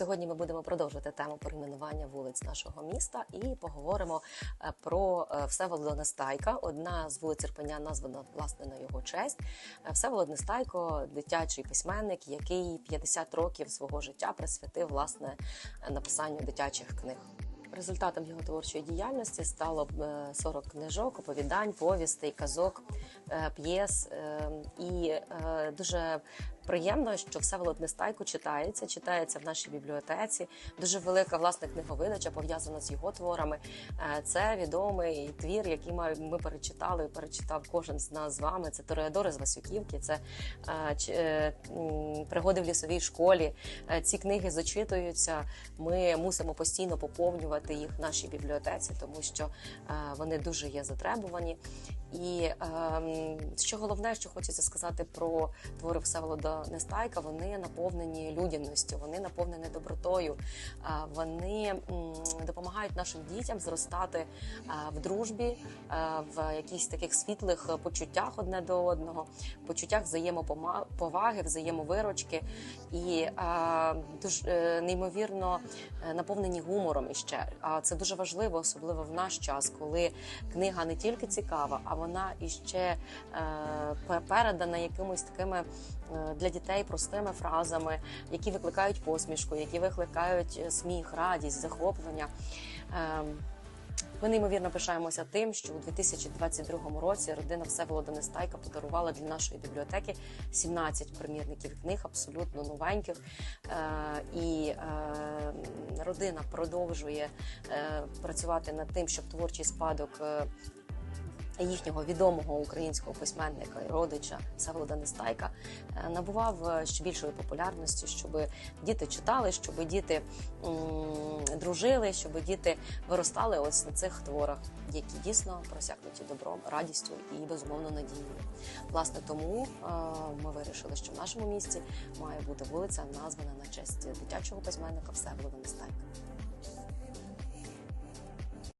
Сьогодні ми будемо продовжувати тему перейменування вулиць нашого міста і поговоримо е, про е, Всеволода Нестайка. Одна з вулиць Ірпеня названа власне на його честь. Е, Всеволод Нестайко, дитячий письменник, який 50 років свого життя присвятив власне написанню дитячих книг. Результатом його творчої діяльності стало е, 40 книжок, оповідань, повістей, казок, п'єс. Е, І дуже приємно, що Всеволод Нестайко читається, читається в нашій бібліотеці. Дуже велика власне книговидача пов'язана з його творами. Е, Це відомий твір, який ми перечитали, перечитав кожен з нас з вами. Це Тореадори з Васюківки, це е, е, пригоди в лісовій школі. Ці книги зачитуються. Ми мусимо постійно поповнювати їх в нашій бібліотеці, тому що вони дуже є затребувані. І ем, що головне, що хочеться сказати про твори Всеволода Нестайка, вони наповнені людяністю, вони наповнені добротою, вони допомагають нашим дітям зростати в дружбі, в якихось таких світлих почуттях одне до одного, почуттях взаємоповаги, взаємовирочки і дуже е, неймовірно е, наповнені гумором іще. А це дуже важливо, особливо в наш час, коли книга не тільки цікава, а вона іще е, передана якимось такими для дітей простими фразами, які викликають посмішку, які викликають е, сміх, радість, захоплення. Ем, Ми неймовірно пишаємося тим, що у 2022 році родина Всеволода Нестайка подарувала для нашої бібліотеки 17 примірників книг, абсолютно новеньких. Е, І е, родина продовжує е, працювати над тим, щоб творчий спадок. Їхнього відомого українського письменника і родича Всеволода Нестайка е, набував е, ще більшої популярності, щоб діти читали, щоб діти дружили, щоб діти виростали ось на цих творах, які дійсно просякнуті добром, радістю і безумовно надією. Власне, тому е, ми вирішили, що в нашому місті має бути вулиця, названа на честь дитячого письменника Всеволода Нестайка.